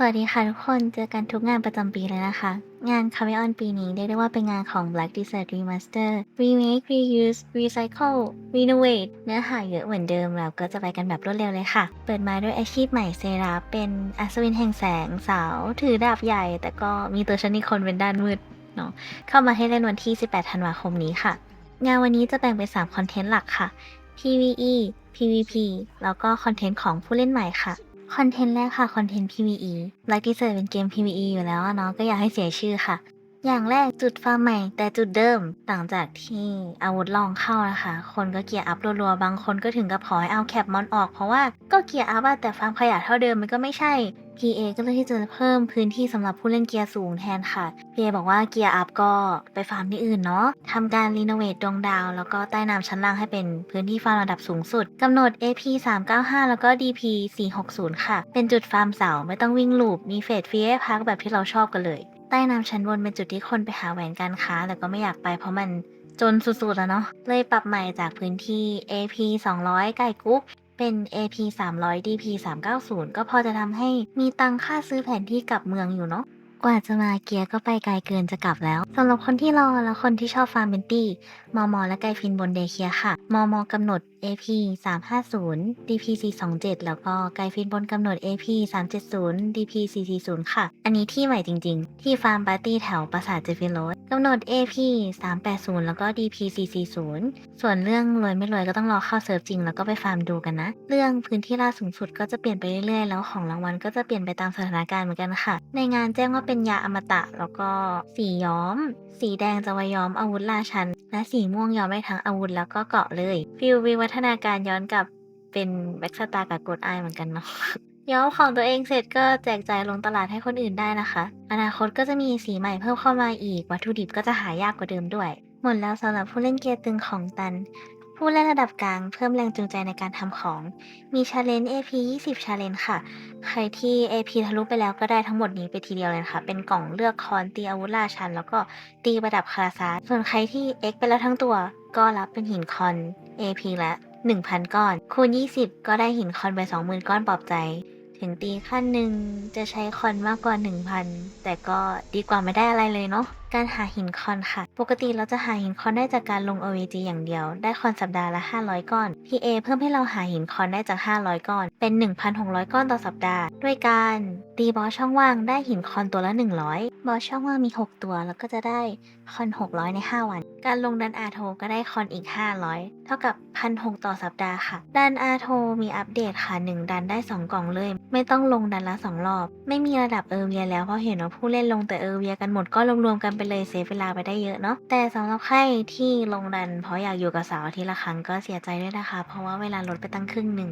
สวัสดีค่ะทุกคน เจอกันทุกงานประจำปีเลยนะคะ งาน c a m e o n ปีนี้เรียกได้ว่าเป็นงานของ Black Desert Remaster Remake Reuse Recycle Renovate เนื้อหาเยอะเหมือนเดิมเราก็จะไปกันแบบรวดเร็วเลยค่ะ เปิดมาด้วยอาชีพใหม่เซราเป็นอัศวินแห่งแสงสาว ถือดาบใหญ่ แต่ก็มีตัวชนิดคนเป็นด้านมืดเนาะเข้ามาให้เล่นวันที่ 18 ธันวาคมนี้ค่ะ งานวันนี้จะแบ่งเป็น 3 คอนเทนต์หลักค่ะ PVE PVP แล้วก็คอนเทนต์ของผู้เล่นใหม่ค่ะ คอนเทนต์แรกค่ะ คอนเทนต์ PVE Black Desert เป็นเกม PVE อยู่แล้วอะเนาะก็อยากให้เสียชื่อค่ะ อย่างแรกจุดฟาร์มใหม่ แต่จุดเดิมต่างจากที่อาวุธลองเข้านะคะ คนก็เกียร์อัพรัวๆ บางคนก็ถึงกับขอให้เอาแคปมอนออกเพราะว่าก็เกียร์อัพแต่ฟาร์มขยะเท่าเดิมมันก็ไม่ใช่ PA ก็เลยที่จะเพิ่มพื้นที่สำหรับผู้เล่นเกียร์สูงแทนค่ะ PA บอกว่าเกียร์อัพก็ไปฟาร์มที่อื่นเนาะทำการรีโนเวทดวงดาว แล้วก็ใต้น้ำชั้นล่างให้เป็นพื้นที่ฟาร์มระดับสูงสุดกำหนด AP 395 แล้วก็ DP 460 ค่ะ เป็นจุดฟาร์มเสาไม่ต้องวิ่งลูปมีเฟสฟรีพักแบบที่เราชอบกันเลย ใต้น้ำชั้นบนเป็นจุดที่คนไปหาแหวนการค้า แต่ก็ไม่อยากไปเพราะมันจนสุดๆแล้วเนาะเลยปรับใหม่จากพื้นที่ AP 200ไก่กุ๊ก เป็น AP 300 DP 390 ก็พอจะทำให้มีตังค่าซื้อแผนที่กลับเมืองอยู่เนาะ กว่าจะมาเกียร์ก็ไปไกลเกินจะกลับแล้ว สำหรับคนที่รอและคนที่ชอบฟาร์มเบนตี้ มอมอและไกฟินบนเดเคียค่ะ มอมอกำหนด AP 350 DP 427แล้วก็ไกฟินบนกำหนด AP 370 DP 440ค่ะ อันนี้ที่ใหม่จริงๆ ที่ฟาร์มปาร์ตี้แถวปราสาทเจฟิโรสกำหนด AP 380 แล้วก็ DP 440ส่วนเรื่องรวยไม่รวยก็ต้องรอเข้าเซิร์ฟจริงแล้วก็ไปฟาร์มดูกันนะ เรื่องพื้นที่ล่าสูงสุดก็จะเปลี่ยนไปเรื่อยๆ แล้วของรางวัลก็จะเปลี่ยนไปตามสถานการณ์เหมือนกันค่ะ ในงานแจ้งว่าเป็นยาอมตะแล้วก็สีย้อม สีแดงจะไว้ย้อมอาวุธราชัน และสีม่วงย้อมได้ทั้งอาวุธแล้วก็เกาะเลยฟิลวิวัฒนาการย้อนกลับเป็นแบ็กสตาร์กับกดไอเหมือนกันเนาะย้อมของตัวเองเสร็จก็แจกจ่ายลงตลาดให้คนอื่นได้นะคะ อนาคตก็จะมีสีใหม่เพิ่มเข้ามาอีก วัตถุดิบก็จะหายากกว่าเดิมด้วย หมดแล้วสำหรับผู้เล่นเกียร์ตึงของตัน ผู้เล่นระดับกลางเพิ่มแรงจูงใจในการทำของ มีชาเลนจ์ AP 20ชาเลนจ์ค่ะ ใครที่ AP ทะลุไปแล้วก็ได้ทั้งหมดนี้ไปทีเดียวเลยค่ะ เป็นกล่องเลือกคอนตีอาวุธราชัน แล้วก็ตีประดับคาราซาส่วนใครที่ X ไปแล้วทั้งตัว ก็รับเป็นหินคอน AP ละ 1,000 ก้อน คูณ 20 ก็ได้หินคอนไป 20,000 ก้อนปลอบใจ ถึงตีขั้นหนึ่งจะใช้คอนมากกว่า 1,000 แต่ก็ดีกว่าไม่ได้อะไรเลยเนาะ การหาหินคอนค่ะ ปกติเราจะหาหินคอนได้จากการลง OVG อย่างเดียว ได้คอนสัปดาห์ละ 500 ก้อน PA เพิ่มให้เราหาหินคอนได้จาก 500 ก้อน เป็น 1,600 ก้อนต่อสัปดาห์ ด้วยการตีบอสช่องว่างได้หินคอนตัวละ 100 บอสช่องว่างมี 6 ตัว แล้วก็จะได้คอน 600 ใน 5 วัน การลงดันอาโทก็ได้คอนอีก 500 เท่ากับ 1,600 ต่อสัปดาห์ค่ะ ดันอาโทมีอัปเดตค่ะ 1 ดันได้ 2 กล่องเลย ไม่ต้องลงดันละ 2 รอบ ไม่มีระดับเออร์เวียแล้ว เพราะเห็นว่าผู้เล่นลงแต่เออร์เวียกันหมดก็รวมๆกันไปเลยเซฟเวลาไปได้เยอะเนาะแต่สำหรับใครที่ลงดัน เพราะอยากอยู่กับสาวทีละครั้งก็เสียใจด้วยนะคะ เพราะว่าเวลาลดไปตั้งครึ่งหนึ่ง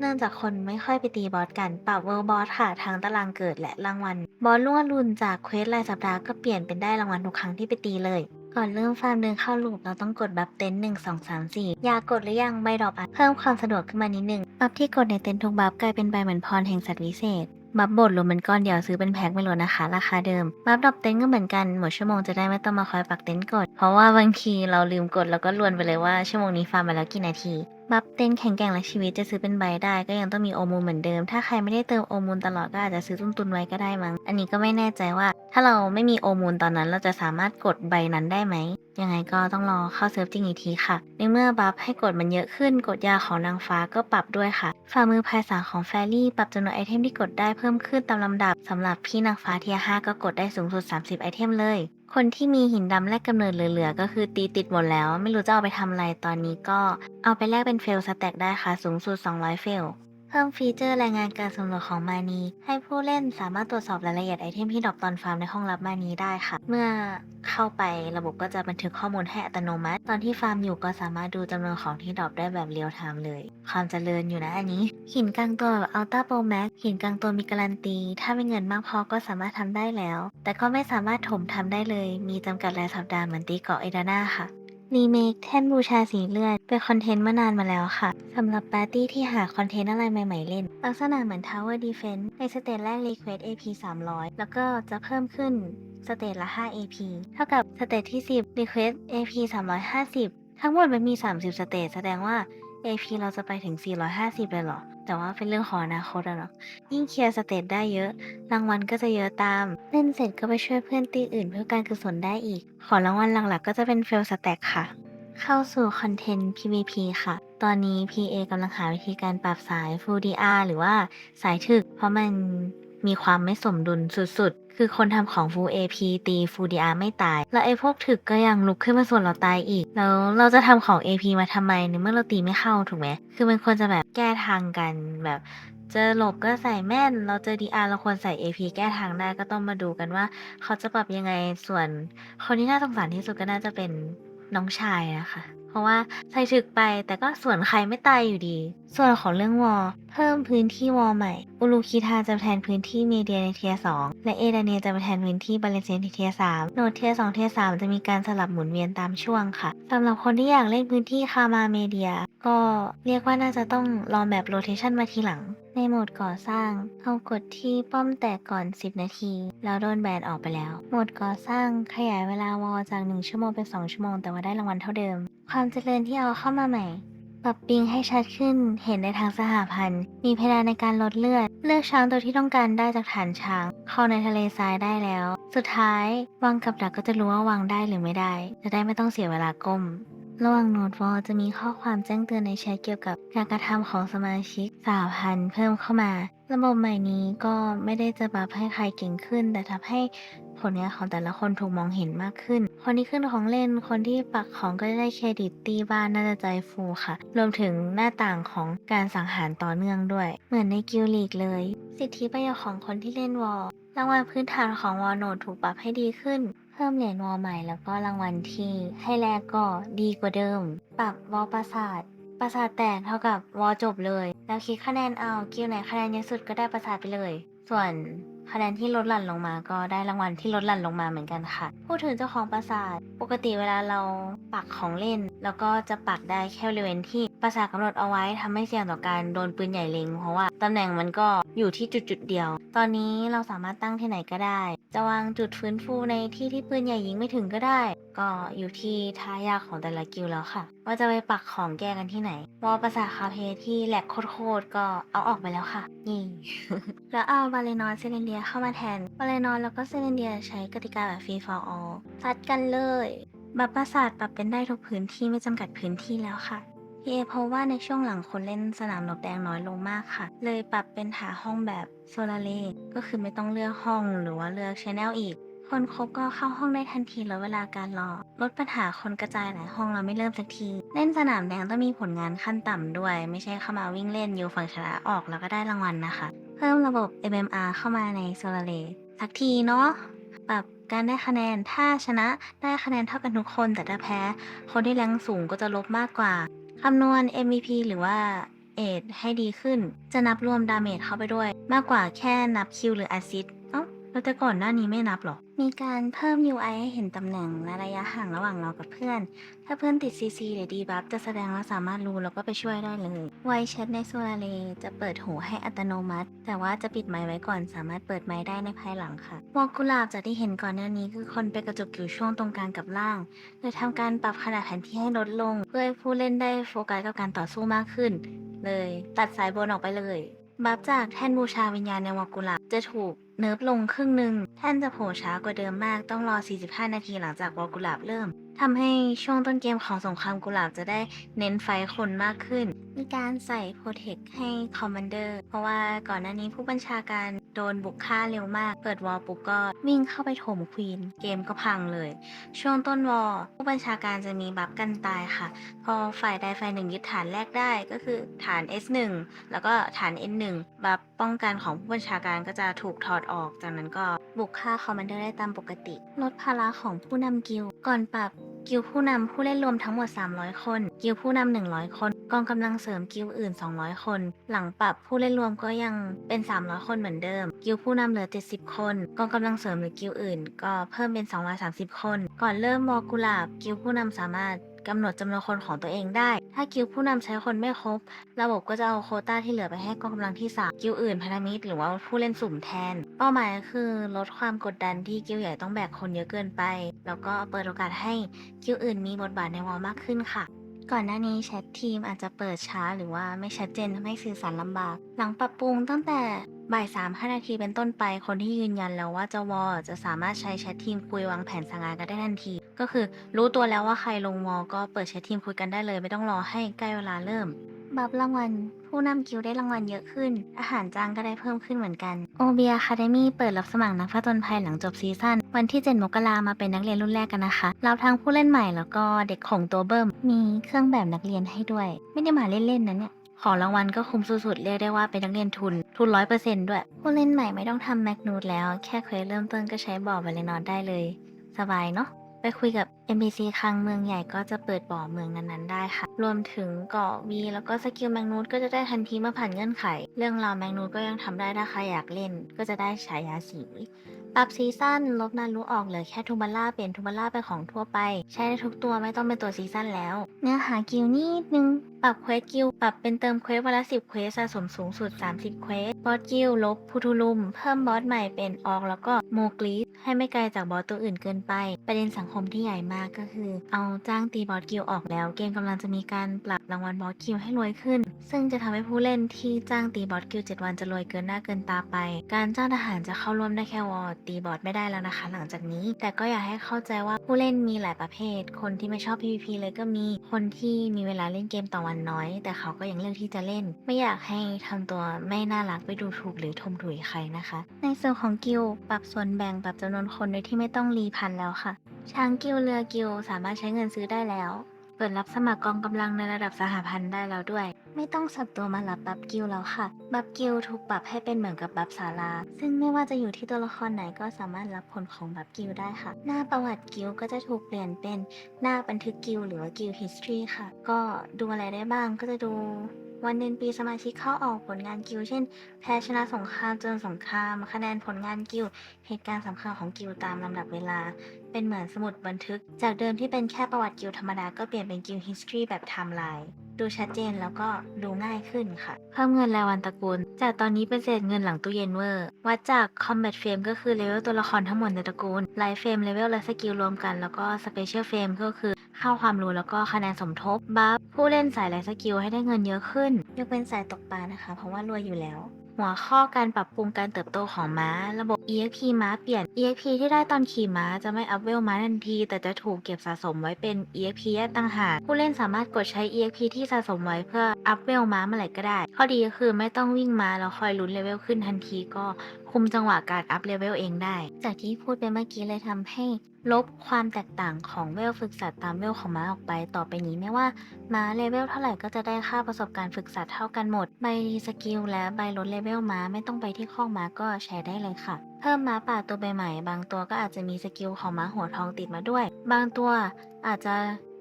เนื่องจากคนไม่ค่อยไปตีบอสกัน ปรับเวิร์บอสค่ะทั้งตารางเกิดและรางวัล บอสล่วรุนจากเควสรายสัปดาห์ก็เปลี่ยนเป็นได้รางวัลทุกครั้งที่ไปตีเลย ก่อนเริ่มฟาร์มเดินเข้าลูปเราต้องกดบัฟเต็นท์หนึ่งสองสามสี่อยากกดหรือยังใบดอกอะเพิ่มความสะดวกขึ้นมานิดนึงบัฟที่กดในเต็นท์ทุกบัฟกลายเป็นใบเหมือนพรแห่งสัตว์วิเศษบัฟบดรวมเป็นก้อนเดียวซื้อเป็นแพ็คไม่ลดนะคะ ราคาเดิม บัฟดรอปเต็นท์ก็เหมือนกัน หมดชั่วโมงจะได้ไม่ต้องมาคอยปักเต็นท์กด เพราะว่าบางทีเราลืมกดแล้วก็ลวนไปเลยว่าชั่วโมงนี้ฟาร์มมาแล้วกี่นาที บัฟเต็นแข็งแกร่งและชีวิตจะซื้อเป็นใบได้ ก็ยังต้องมีโอมูลเหมือนเดิม ถ้าใครไม่ได้เติมโอมูลตลอดก็อาจจะซื้อตุนตุนๆไว้ก็ได้มั้ง อันนี้ก็ไม่แน่ใจว่า ถ้าเราไม่มีโอมูลตอนนั้นเราจะสามารถกดใบนั้นได้ไหม ยังไงก็ต้องรอเข้าเซิร์ฟจริงอีกทีค่ะ ในเมื่อบัฟให้กดมันเยอะขึ้น กดยาของนางฟ้าก็ปรับด้วยค่ะ ฝ่ามือภายสาของแฟรี่ปรับจำนวนไอเทมที่กดได้เพิ่มขึ้นตามลำดับสำหรับพี่นางฟ้าเทีย5ก็กดได้สูงสุด 30 ไอเทมเลย คนที่มีหินดำแลกกำเนิดเหลือๆ ก็คือตีติดหมดแล้ว ไม่รู้จะเอาไปทำอะไรตอนนี้ก็เอาไปแลกเป็นเฟลสแต็กได้ค่ะ สูงสุด 200 เฟล เพิ่มฟีเจอร์รายงานการสำรวจของมานีให้ผู้เล่นสามารถตรวจสอบรายละเอียดไอเทมที่ดรอปตอนฟาร์มในห้องรับมานีได้ค่ะ เมื่อเข้าไประบบก็จะบันทึกข้อมูลให้อัตโนมัติ ตอนที่ฟาร์มอยู่ก็สามารถดูจำนวนของที่ดรอปได้แบบเรียลไทม์เลย ความเจริญอยู่นะอันนี้ หินกลางตัวแบบอัลต้าโปรแม็กหินกลางตัวมีการันตี ถ้ามีเงินมากพอก็สามารถทำได้แล้ว แต่ก็ไม่สามารถถมทำได้เลย มีจำกัดรายสัปดาห์เหมือนตีเกาะเอดาน่าค่ะ รีเมคแท่นบูชาสีเลือด เป็นคอนเทนต์มานานมาแล้วค่ะสำหรับปาร์ตี้ที่หาคอนเทนต์อะไรใหม่ๆเล่น ลักษณะเหมือน Tower Defense ในสเตจแรก Request AP 300 แล้วก็จะเพิ่มขึ้นสเตจละ 5 AP เท่ากับสเตจที่ 10 Request AP 350 ทั้งหมดมันมี 30 สเตจแสดงว่า AP เราจะไปถึง 450 เลยเหรอ แต่ว่าเป็นเรื่องของอนาคตอะเนาะยิ่งเคลียร์สเตจได้เยอะ รางวัลก็จะเยอะตาม เล่นเสร็จก็ไปช่วยเพื่อนตีอื่นเพื่อการกุศลได้อีก ขอรางวัลหลักๆ ก็จะเป็นเฟลสเตตค่ะ เข้าสู่คอนเทนต์ PVP ค่ะ ตอนนี้ PA กำลังหาวิธีการปรับสาย Full DR หรือว่าสายถึก เพราะมันมีความไม่สมดุลสุดๆ คือคนทำของ Full AP ตี Full DR ไม่ตาย แล้วไอ้พวกถึกก็ยังลุกขึ้นมาส่วนเราตายอีก แล้วเราจะทำของ AP มาทำไมในเมื่อเราตีไม่เข้าถูกไหมคือมันควรจะแบบแก้ทางกันแบบเจอหลบก็ใส่แม่น เราเจอ DR เราควรใส่ AP แก้ทางได้ก็ต้องมาดูกันว่า เขาจะปรับยังไงส่วนคนที่น่าสงสารที่สุดก็น่าจะเป็นน้องชายนะคะเพราะว่าใส่ถึกไปแต่ก็ส่วนใครไม่ตายอยู่ดี ส่วนของเรื่องวอลเพิ่มพื้นที่วอลใหม่ อุลูคิทาจะแทนพื้นที่เมเดียในเทียสองและเอดาเนียจะมาแทนพื้นที่บาเลนเซียในเทียสามโนดเทียสองเทียสามจะมีการสลับหมุนเวียนตามช่วงค่ะสำหรับคนที่อยากเล่นพื้นที่คามาเมเดีย ก็เรียกว่าน่าจะต้องรอแบบโรเทชันมาทีหลัง ในโหมดก่อสร้างเอากดที่ป้อมแตกก่อน 10 นาที แล้วโดนแบนออกไปแล้ว โหมดก่อสร้างขยายเวลาวอลจาก 1 ชั่วโมงเป็น 2 ชั่วโมง แต่ว่าได้รางวัลเท่าเดิมควความเจริญที่เอาเข้ามาใหม่ ปรับปริงให้ชัดขึ้น เห็นในทางสหพันธ์ มีเพดานในการลดเลือด เลือกช้างตัวที่ต้องการได้จากฐานช้าง เข้าในทะเลทรายได้แล้ว สุดท้ายวางกับดักก็จะรู้ว่าวางได้หรือไม่ได้ จะได้ไม่ต้องเสียเวลาก้มระหว่างโน้ตวอลจะมีข้อความแจ้งเตือนในแชทเกี่ยวกับการกระทำของสมาชิกสหพันธ์เพิ่มเข้ามา ระบบใหม่นี้ก็ไม่ได้จะบัฟให้ใครเก่งขึ้น แต่ทำให้ ผลงานของแต่ละคนถูกมองเห็นมากขึ้น คนที่ขึ้นของเล่น คนที่ปักของก็ได้เครดิตตีบ้านน่าจะใจฟูค่ะ รวมถึงหน้าต่างของการสังหารต่อเนื่องด้วย เหมือนในกิลลีกเลย สิทธิประโยชน์ของคนที่เล่นวอลรางวัลพื้นฐานของวอลโนดถูกปรับให้ดีขึ้น เพิ่มเหรียญวอลใหม่แล้วก็รางวัลที่ให้แลกก็ดีกว่าเดิม ปรับวอลปราสาทปราสาทแตกเท่ากับวอลจบเลย แล้วคิดคะแนนเอา กิลไหนคะแนนเยอะสุดก็ได้ปราสาทไปเลย ส่วน คะแนนที่ลดหลั่นลงมาก็ได้รางวัลที่ลดหลั่นลงมาเหมือนกันค่ะ พูดถึงเจ้าของปราสาท ปกติเวลาเราปักของเล่น แล้วก็จะปักได้แค่บริเวณที่ปราสาทกำหนดเอาไว้ทำให้เสี่ยงต่อการโดนปืนใหญ่เล็ง เพราะว่าตำแหน่งมันก็อยู่ที่จุดจุดๆเดียว ตอนนี้เราสามารถตั้งที่ไหนก็ได้ จะวางจุดฟื้นฟูในที่ที่ปืนใหญ่ยิงไม่ถึงก็ได้ ก็อยู่ที่ท่ายากของแต่ละกิลแล้วค่ะ ว่าจะไปปักของแก้กันที่ไหนวอลปราสาทคาเฟ่ที่แหลกโคตรก็เอาออกไปแล้วค่ะนี่แล้วเอาบาเลนอนเซเลนเดียเข้ามาแทนบาเลนอนแล้วก็เซเลนเดียใช้กติกาแบบฟรี for all ซัดกันเลยบัฟปราสาทปรับเป็นได้ทุกพื้นที่ไม่จำกัดพื้นที่แล้วค่ะพีเอเพราะว่าในช่วงหลังคนเล่นสนามนกแดงน้อยลงมากค่ะ เลยปรับเป็นหาห้องแบบโซลาเ y ก็คือไม่ต้องเลือกห้องหรือว่าเลือกชแนลอีก คนคบก็เข้าห้องได้ทันทีลดเวลาการรอ ลดปัญหาคนกระจายหลายห้องเราไม่เริ่มสักที เล่นสนามแดงต้องมีผลงานขั้นต่ำด้วย ไม่ใช่เข้ามาวิ่งเล่นอยู่ฝั่งชนะออกแล้วก็ได้รางวัลนะคะ เพิ่มระบบ MMR เข้ามาในโซลาเ y สักทีเนาะปรับการได้คะแนนถ้าชนะได้คะแนนเท่ากันทุกคนแต่ถ้าแพ้ คนที่แรงสูงก็จะลบมากกว่าคำนวณ MVP หรือว่าเอทให้ดีขึ้น จะนับรวมดาเมจเข้าไปด้วย มากกว่าแค่นับคิวหรือแอสซิสเอ้า แล้วแต่ก่อนหน้านี้ไม่นับหรอ มีการเพิ่ม UI ให้เห็นตำแหน่งและระยะห่างระหว่างเรากับเพื่อน ถ้าเพื่อนติด CC หรือดีบัฟจะแสดงแล้วสามารถรู้แล้วก็ไปช่วยได้เลยไวแชทในโซลาเ y จะเปิดหูให้อัตโนมัติ แต่ว่าจะปิดไมค์ไว้ก่อนสามารถเปิดไมค์ได้ในภายหลังค่ะวอลกุลาบจากที่เห็นก่อนหน้านี้คือคนไปกระจุกอยู่ช่วงตรงกลางกับล่างเลยทำการปรับขนาดแผนที่ให้ลดลง เพื่อให้ผู้เล่นได้โฟกัสกับการต่อสู้มากขึ้น เลย ตัดสายบนออกไปเลย บัฟจากแท่นบูชาวิญญาณในวอกุลาบจะถูกเนิบลงครึ่งหนึ่งแท่นจะโผล่ช้ากว่าเดิมมากต้องรอ 45 นาทีหลังจากวอลกุลาบเริ่มทำให้ช่วงต้นเกมของสงครามกุหลาบจะได้เน้นไฟคนมากขึ้น มีการใส่โปรเทคให้คอมมานเดอร์เพราะว่าก่อนหน้านี้ผู้บัญชาการ โดนบุกฆ่าเร็วมาก เปิดวอลปุ๊บก็วิ่งเข้าไปถมควีน เกมก็พังเลย ช่วงต้นวอลผู้บัญชาการจะมีบัฟกันตายค่ะ พอฝ่ายใดฝ่ายหนึ่งยึดฐานแรกได้ก็คือฐาน S1 แล้วก็ฐาน N1 บัฟป้องกันของผู้บัญชาการก็จะถูกถอดออก จากนั้นก็บุกฆ่าคอมมานเดอร์ได้ตามปกติ ลดภาระของผู้นำกิลด์ก่อนปรับ กิลผู้นำผู้เล่นรวมทั้งหมด 300 คน กิลผู้นำ100 คน กองกำลังเสริมกิลอื่น 200 คน หลังปรับผู้เล่นรวมก็ยังเป็น 300 คนเหมือนเดิม กิลผู้นำเหลือ 70 คน กองกำลังเสริมหรือกิลอื่น ก็เพิ่มเป็น 230 คน ก่อนเริ่มมอกุลาบ กิลผู้นำสามารถ กำหนดจำนวนคนของตัวเองได้ ถ้ากิลผู้นำใช้คนไม่ครบ ระบบก็จะเอาโคต้าที่เหลือไปให้กองกำลังที่ 3 กิลอื่นพันธมิตรหรือว่าผู้เล่นสุ่มแทน เป้าหมายคือลดความกดดันที่กิลใหญ่ต้องแบกคนเยอะเกินไป แล้วก็เปิดโอกาสให้กิลอื่นมีบทบาทในวอลมากขึ้นค่ะก่อนหน้านี้แชททีมอาจจะเปิดช้าหรือว่าไม่ชัดเจนทำให้สื่อสารลำบาก หลังปรับปรุงตั้งแต่ บ่ายสามห้านาทีเป็นต้นไปคนที่ยืนยันแล้วว่าจะวอจะสามารถใช้แชททีมคุยวางแผนสั่งงานกันได้ทันที ก็คือรู้ตัวแล้วว่าใครลงวอก็เปิดแชททีมคุยกันได้เลย ไม่ต้องรอให้ใกล้เวลาเริ่มบับรางวัลผู้นำกิลด์ได้รางวัลเยอะขึ้น อาหารจางก็ได้เพิ่มขึ้นเหมือนกัน o b a Academy เปิดรับสมัครนักผจญภัยหลังจบซีซั่นวันที่ 7 มกรามาเป็นนักเรียนรุ่นแรกกันนะคะเราทั้งผู้เล่นใหม่แล้วก็เด็กของตัวเบิ่มมีเครื่องแบบนักเรียนให้ด้วย ไม่ได้มาเล่นๆนะเนี่ย ของรางวัลก็คุ้มสุดๆ เรียกได้ว่าเป็นนักเรียนทุน ทุนร้อยเปอร์เซ็นต์ด้วย ผู้เล่นใหม่ไม่ต้องทำแมกนูดแล้ว แค่เควสเริ่มต้นก็ใช้บอร์ดวาเลนอนได้เลย สบายเนาะ ไปคุยกับ NPC คลังเมืองใหญ่ก็จะเปิดบ่อเมืองนั้นๆได้ค่ะ รวมถึงเกาะวีแล้วก็สกิลแมกนูดก็จะได้ทันทีเมื่อผ่านเงื่อนไข เรื่องราวแมกนูดก็ยังทำได้ถ้าใครอยากเล่น ก็จะได้ฉายาสีปรับซีซั่นลบนารุออกเหลือแค่ทูบาร่าเปลี่ยนทูบาร่าเป็นของทั่วไป ใช้ได้ทุกตัวไม่ต้องเป็นตัวซีซั่นแล้ว เนื้อหากิลนิดนึง ปรับเควสกิลปรับเป็นเติมเควสวันละ10เควสสะสมสูงสุด 30 เควสบอสกิลลบพูทูลุม เพิ่มบอสใหม่เป็นออกแล้วก็โมกลีสให้ไม่ไกลจากบอสตัวอื่นเกินไป ประเด็นสังคมที่ใหญ่มากก็คือ เอาจ้างตีบอสกิลออกแล้ว เกมกำลังจะมีการปรับรางวัลบอสกิลให้รวยขึ้น ซึ่งจะทำให้ผู้เล่นที่จ้างตีบอสกิล 7 วันจะรวยเกินหน้าเกินตาไป การจ้างทหารจะเข้าร่วมได้แค่วอร์ตีบอสไม่ได้แล้วนะคะ หลังจากนี้ แต่ก็อยากให้เข้าใจว่าผู้เล่นมีหลายประเภท คนที่ไม่ชอบ PVP เลยก็มี คนที่มีเวลาเล่นเกมต่อวันน้อย แต่เขาก็ยังเลือกที่จะเล่น ไม่อยากให้ทำตัวไม่น่ารักไปดูถูกหรือทมถุยใครนะคะ ในส่วนของกิลปรับส่วนแบ่งปรับจำนวนคนโดยที่ไม่ต้องรีพันแล้วค่ะ ช้างกิลเรือกิลสามารถใช้เงินซื้อได้แล้ว เปิดรับสมัครกองกำลังในระดับสหพันธ์ได้แล้วด้วย ไม่ต้องสับตัวมารับบัฟกิลแล้วค่ะ บัฟกิลถูกปรับให้เป็นเหมือนกับบัฟศาลา ซึ่งไม่ว่าจะอยู่ที่ตัวละครไหนก็สามารถรับผลของบัฟกิลได้ค่ะ หน้าประวัติกิลก็จะถูกเปลี่ยนเป็นหน้าบันทึกกิลหรือว่ากิลด์ history ค่ะ ก็ดูอะไรได้บ้างก็จะดู วันเดือนปีสมาชิกเข้าออกผลงานกิลเช่น แพ้ชนะสงครามเจนสงคราม คะแนนผลงานกิลเหตุการณ์สำคัญของกิลตามลำดับเวลา เป็นเหมือนสมุดบันทึก จากเดิมที่เป็นแค่ประวัติกิลธรรมดาก็เปลี่ยนเป็นกิลด์ history แบบไทม์ไลน์ดูชัดเจนแล้วก็ดูง่ายขึ้นค่ะ เพิ่มเงินรายวันตระกูล จากตอนนี้เป็นเศษเงินหลังตู้เย็นเวอร์ วัดจาก combat frame ก็คือเลเวลตัวละครทั้งหมดในตระกูล life frame เลเวลและสกิลรวมกัน แล้วก็ special frame ก็คือ ค่าความรู้แล้วก็คะแนนสมทบบัฟผู้เล่นสายไลฟ์สกิลให้ได้เงินเยอะขึ้น ยกเป็นสายตกปลานะคะ เพราะว่ารวยอยู่แล้ว หัวข้อการปรับปรุงการเติบโตของม้า ระบบ EXP ม้าเปลี่ยน EXP ที่ได้ตอนขี่ม้าจะไม่อัพเวลม้าทันที แต่จะถูกเก็บสะสมไว้เป็น EXP แยกต่างหากผู้เล่นสามารถกดใช้ EXP ที่สะสมไว้เพื่ออัพเวลม้าเมื่อไหร่ก็ได้ ข้อดีก็คือไม่ต้องวิ่งม้าแล้วคอยลุ้นเลเวลขึ้นทันทีก็คุมจังหวะการอัพเลเวลเองได้ จากที่พูดไปเมื่อกี้เลยทำให้ลบความแตกต่างของเวลฝึกสัตว์ตามเวลของม้าออกไป ต่อไปนี้ไม่ว่าม้าเลเวลเท่าไหร่ก็จะได้ค่าประสบการณ์ฝึกสัตว์เท่ากันหมด ใบรีสกิลและใบลดเลเวลม้าไม่ต้องไปที่ข้อกม้าก็ใช้ได้เลยค่ะ เพิ่มม้าป่าตัวใบใหม่ บางตัวก็อาจจะมีสกิลของม้าหัวทองติดมาด้วย บางตัวอาจจะ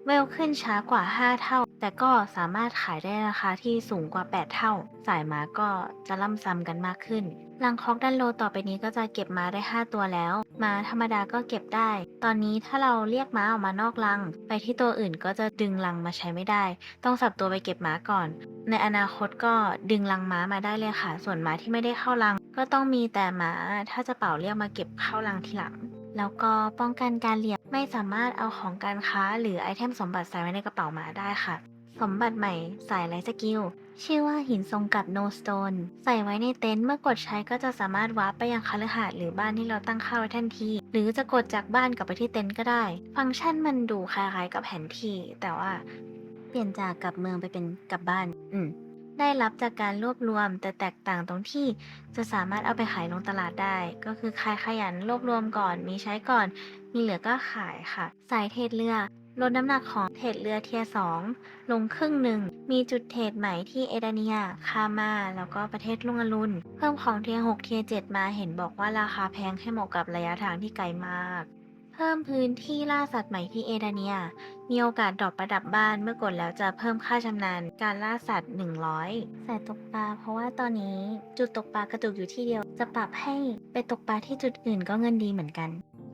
เวลขึ้นช้ากว่า 5 เท่า แต่ก็สามารถขายได้ราคาที่สูงกว่า 8 เท่า สายม้าก็จะล่ำซ้ำกันมากขึ้นลังคอกด้านโลต่อไปนี้ก็จะเก็บม้าได้ 5 ตัวแล้ว ม้าธรรมดาก็เก็บได้ ตอนนี้ถ้าเราเรียกม้าออกมานอกลัง ไปที่ตัวอื่นก็จะดึงลังมาใช้ไม่ได้ ต้องสับตัวไปเก็บม้าก่อน ในอนาคตก็ดึงลังม้ามาได้เลยค่ะ ส่วนม้าที่ไม่ได้เข้าลัง ก็ต้องมีแต่ม้าถ้าจะเป่าเรียกมาเก็บเข้าลังทีหลัง แล้วก็ป้องกันการเหลี่ยมไม่สามารถเอาของการค้าหรือไอเทมสมบัติใส่ไว้ในกระเป๋ามาได้ค่ะ สมบัติใหม่สายไลท์สกิลชื่อว่าหินทรงกับ No Stone ใส่ไว้ในเต็นท์เมื่อกดใช้ก็จะสามารถวาร์ปไปยังคฤหาส์หรือบ้านที่เราตั้งค่าไว้ทันที หรือจะกดจากบ้านกลับไปที่เต็นท์ก็ได้ ฟังก์ชันมันดูคล้ายๆกับแผนที่ แต่ว่าเปลี่ยนจากกลับเมืองไปเป็นกลับบ้าน อืม ได้รับจากการรวบรวม แต่แตกต่างตรงที่จะสามารถเอาไปขายลงตลาดได้ ก็คือใครขยันรวบรวมก่อน มีใช้ก่อน มีเหลือก็ขายค่ะ สายเทรดเรือลดน้ำหนักของเทรดเรือเทียสองลงครึ่งหนึ่ง มีจุดเทรดใหม่ที่เอดาเนียคามา แล้วก็ประเทศลุงอรุณ เพิ่มของเทียหกเทียเจ็ดมาเห็นบอกว่าราคาแพงให้เหมาะกับระยะทางที่ไกลมาก เพิ่มพื้นที่ล่าสัตว์ใหม่ที่เอดาเนีย มีโอกาสดรอปประดับบ้านเมื่อกดแล้วจะเพิ่มค่าชำนาญการล่าสัตว์ 100สายตกปลาเพราะว่าตอนนี้จุดตกปลากระจุกอยู่ที่เดียว จะปรับให้ไปตกปลาที่จุดอื่นก็เงินดีเหมือนกัน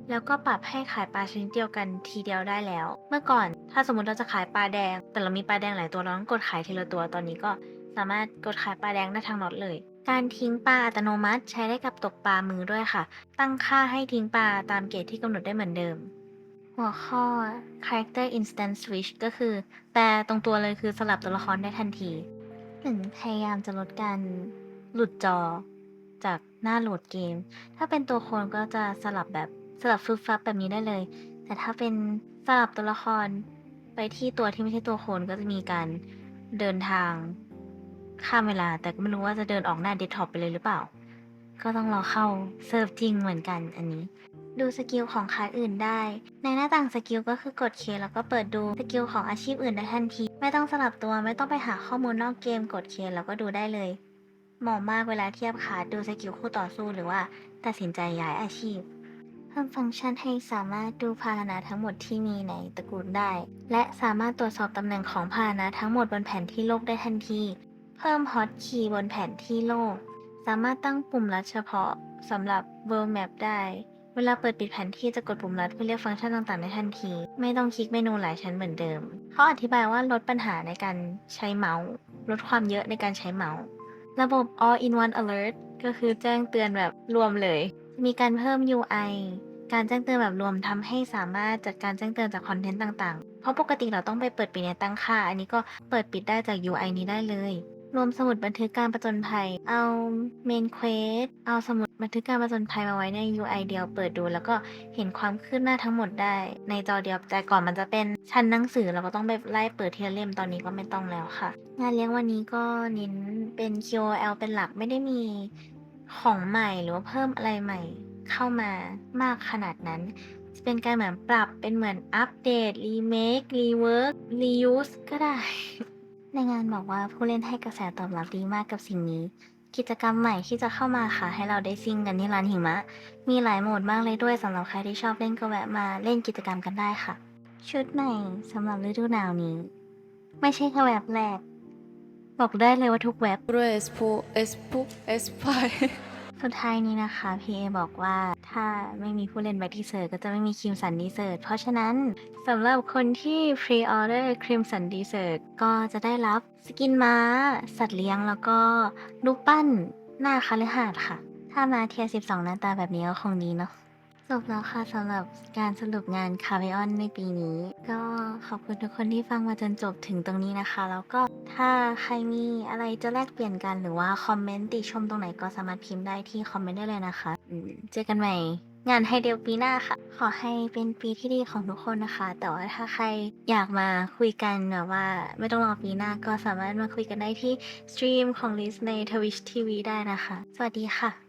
แล้วก็ปรับให้ขายปลาชนิดเดียวกันทีเดียวได้แล้ว เมื่อก่อนถ้าสมมติเราจะขายปลาแดง แต่เรามีปลาแดงหลายตัวเราต้องกดขายทีละตัวตอนนี้ก็สามารถกดขายปลาแดงได้ทางน็อตเลย การทิ้งปลาอัตโนมัติใช้ได้กับตกปลามือด้วยค่ะ ตั้งค่าให้ทิ้งปลาตามเกณฑ์ที่กำหนดได้เหมือนเดิม หัวข้อ character instant switch ก็คือ แปลตรงตัวเลยคือสลับตัวละครได้ทันทีเหมือนพยายามจะลดการหลุดจอ จากหน้าโหลดเกม ถ้าเป็นตัวโคนก็จะสลับแบบสลับฟึบฟับแบบนี้ได้เลย แต่ถ้าเป็นสลับตัวละครไปที่ตัวที่ไม่ใช่ตัวโคนก็จะมีการเดินทาง ข้ามเวลา แต่ก็ไม่รู้ว่าจะเดินออกหน้าเดสก์ท็อปไปเลยหรือเปล่า ก็ต้องรอเข้าเซิร์ฟจริงเหมือนกันอันนี้ ดูสกิลของคาสอื่นได้ ในหน้าต่างสกิลก็คือกดเคแล้วก็เปิดดูสกิลของอาชีพอื่นได้ทันที ไม่ต้องสลับตัวไม่ต้องไปหาข้อมูลนอกเกมกดเคแล้วก็ดูได้เลยเหมาะมากเวลาเทียบคาสดูสกิลคู่ต่อสู้หรือว่าตัดสินใจย้ายอาชีพเพิ่มฟังก์ชันให้สามารถดูพาหนะทั้งหมดที่มีในตระกูลได้ และสามารถตรวจสอบตำแหน่งของพาหนะทั้งหมดบนแผนที่โลกได้ทันที เพิ่มฮอตคีย์บนแผนที่โลก สามารถตั้งปุ่มลัดเฉพาะสำหรับ World Map ได้ เวลาเปิดปิดแผนที่จะกดปุ่มลัดเพื่อเรียกฟังก์ชันต่างๆได้ทันที ไม่ต้องคลิกเมนูหลายชั้นเหมือนเดิม เขาอธิบายว่าลดปัญหาในการใช้เมาส์ลดความเยอะในการใช้เมาส์ระบบ all in one alert ก็คือแจ้งเตือนแบบรวมเลย มีการเพิ่ม UI การแจ้งเตือนแบบรวมทำให้สามารถจัดการแจ้งเตือนจากคอนเทนต์ต่างๆ เพราะปกติเราต้องไปเปิดปิดในตั้งค่า อันนี้ก็เปิดปิดได้จาก UI นี้ได้เลย รวมสมุดบันทึกการประจนภัย เอาเมนเควสเอาสมุดบันทึกการประจนภัยมาไว้ใน UI เดียวเปิดดู แล้วก็เห็นความคืบหน้าทั้งหมดได้ ในจอเดียวแต่ก่อนมันจะเป็นชั้นหนังสือเราก็ต้องไปไล่เปิดทีละเล่มตอนนี้ก็ไม่ต้องแล้วค่ะ งานเลี้ยงวันนี้ก็เน้นเป็น QOL เป็นหลักไม่ได้มีของใหม่หรือว่าเพิ่มอะไรใหม่เข้ามามากขนาดนั้นจะเป็นการเหมือนปรับเป็นเหมือนอัปเดตรีเมครีเวิร์กรียูสก็ได้ ในงานบอกว่าผู้เล่นให้กระแสตอบรับดีมากกับสิ่งนี้ กิจกรรมใหม่ที่จะเข้ามาค่ะ ให้เราได้ซิ่งกันที่ร้านหิมะ มีหลายโหมดมากเลยด้วยสำหรับใครที่ชอบเล่นก็แวะมาเล่นกิจกรรมกันได้ค่ะ ชุดใหม่สำหรับฤดูหนาวนี้ ไม่ใช่แค่แวบแรก บอกได้เลยว่าทุกแวบ Pro Expo Expo Expo สุดท้ายนี้นะคะ PA บอกว่าถ้าไม่มีผู้เล่นแบ็ทีเซอร์ก็จะไม่มีครีมสันดีเซอร์เพราะฉะนั้นสำหรับคนที่พรีออเดอร์ครีมสันดีเซอร์ก็จะได้รับสกินม้า สัตว์เลี้ยงแล้วก็ลูกปั้นหน้าคาลิฮาดค่ะ ถ้ามาเทียร์12 หน้าตาแบบนี้ก็คงดีเนาะ จบแล้วค่ะสำหรับการสรุปงานคา v ออนในปีนี้ ก็ขอบคุณทุกคนที่ฟังมาจนจบถึงตรงนี้นะคะ แล้วก็ถ้าใครมีอะไรจะแลกเปลี่ยนกันหรือว่าคอมเมนต์ติชมตรงไหนก็สามารถพิมพ์ได้ที่คอมเมนต์ได้เลยนะคะเจอกันใหม่ งานไฮเดลปีหน้าค่ะ ขอให้เป็นปีที่ดีของทุกคนนะคะ แต่ว่าถ้าใครอยากมาคุยกันแบบว่า ไม่ต้องรอปีหน้าก็สามารถมาคุยกันได้ที่สตรีมของลิสใน Twitch TV ได้นะคะ สวัสดีค่ะ